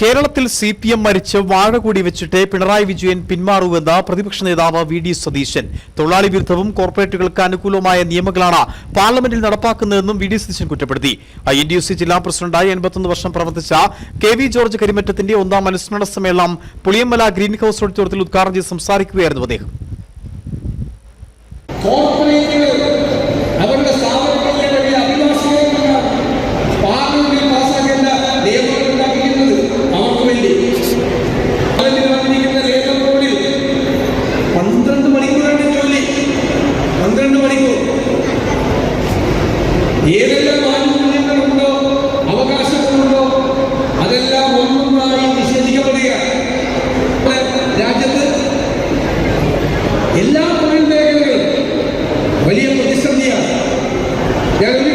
കേരളത്തിൽ C P M മരിച്ച് വാഴ കൂടി വെച്ചിട്ട് പിണറായി വിജയൻ പിന്മാറുമെന്ന് പ്രതിപക്ഷ നേതാവ് വി ഡി സതീശൻ. തൊഴിലാളി വിരുദ്ധവും കോർപ്പറേറ്റുകൾക്ക് അനുകൂലവുമായ നിയമങ്ങളാണ് പാർലമെന്റിൽ നടപ്പാക്കുന്നതെന്നും വി ഡി സതീശൻ കുറ്റപ്പെടുത്തി. ഐ എൻ ഡി സി ജില്ലാ പ്രസിഡന്റായി എൺപത്തൊന്ന് വർഷം പ്രവർത്തിച്ച കെ വി ജോർജ് കരിമറ്റത്തിന്റെ ഒന്നാം അനുസ്മരണ സമ്മേളനം പുളിയമ്മല ഗ്രീൻ ഹൌസ് ഓഡിറ്റോറിയത്തിൽ ഉദ്ഘാടനം ചെയ്ത് സംസാരിക്കുകയായിരുന്നു അദ്ദേഹം. ഏതെല്ലാം ആനുകൂല്യങ്ങളുണ്ടോ അവകാശങ്ങളുണ്ടോ? അതെല്ലാം ഒന്നൊന്നായി നിഷേധിക്കപ്പെടുകയാണ് രാജ്യത്ത് എല്ലാ തൊഴിൽ മേഖലകളും വലിയ പ്രതിസന്ധിയാണ്. ഞാൻ ഒരു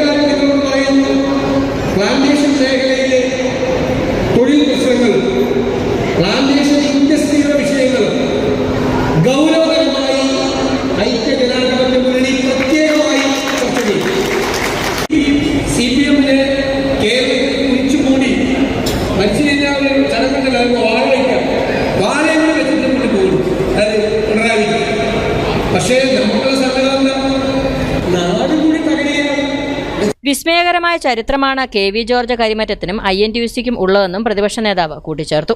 മനുഷ്യ കഴിഞ്ഞാൽ ഒരു ചടങ്ങുണ്ടല്ലോ വാഴ വയ്ക്കാം വാഴയും കൂടെ വെച്ചിട്ട് പോകും. അത് പിണറായി. പക്ഷേ നമുക്കുള്ള സംഘടന നാട് കൂടി തകരുകയാണ് വിസ്മയകരമായ ചരിത്രമാണ് കെ വി ജോർജ് കരിമറ്റത്തിനും ഐ എൻ ടി സിക്കും ഉള്ളതെന്നും പ്രതിപക്ഷ നേതാവ് കൂട്ടിച്ചേർത്തു.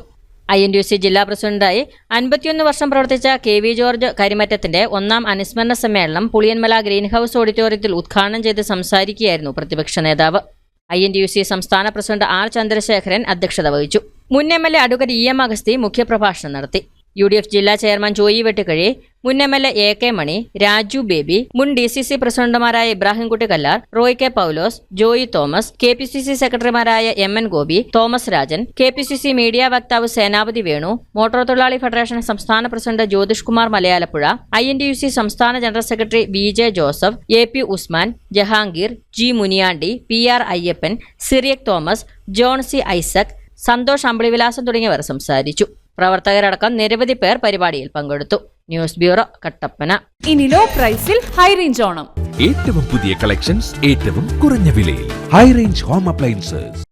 ഐ എൻ ടി സി ജില്ലാ പ്രസിഡന്റായി അൻപത്തിയൊന്ന് വർഷം പ്രവർത്തിച്ച കെ വി ജോർജ് കരിമറ്റത്തിന്റെ ഒന്നാം അനുസ്മരണ സമ്മേളനം പുളിയന്മല ഗ്രീൻ ഹൌസ് ഓഡിറ്റോറിയത്തിൽ ഉദ്ഘാടനം ചെയ്ത് സംസാരിക്കുകയായിരുന്നു പ്രതിപക്ഷ നേതാവ്. I N T U C സംസ്ഥാന പ്രസിഡന്റ് ആർ ചന്ദ്രശേഖരൻ അധ്യക്ഷത വഹിച്ചു. മുൻ M L A advocate E M Agasthi മുഖ്യപ്രഭാഷണം നടത്തി. യു ഡി എഫ് ജില്ലാ ചെയർമാൻ ജോയി വെട്ടിക്കഴി മുൻ M L A K Mani Raju Baby മുൻ ഡി സി സി പ്രസിഡന്റുമാരായ Ibrahimkutty Kallar Roy K Paulose Joy Thomas K P C C സെക്രട്ടറിമാരായ M N Gopi Thomas Rajan K P C C media വക്താവ് Senapathi Venu motor തൊഴിലാളി federation സംസ്ഥാന president Jyothish Kumar Malayalappuzha I N T U C സംസ്ഥാന general secretary B J Joseph A P Usman Jahangir G Muniyandi P R Ayyappan Cyriac Thomas John C Isaac Santhosh Ambilivilasam തുടങ്ങിയവർ സംസാരിച്ചു. പ്രവർത്തകരടക്കം നിരവധി പേർ പരിപാടിയിൽ പങ്കെടുത്തു. News bureau Kattappana. ഇനി low പ്രൈസിൽ ഹൈ റേഞ്ച് ഓണം. ഏറ്റവും പുതിയ കളക്ഷൻസ് ഏറ്റവും കുറഞ്ഞ വിലയിൽ. High range home appliances.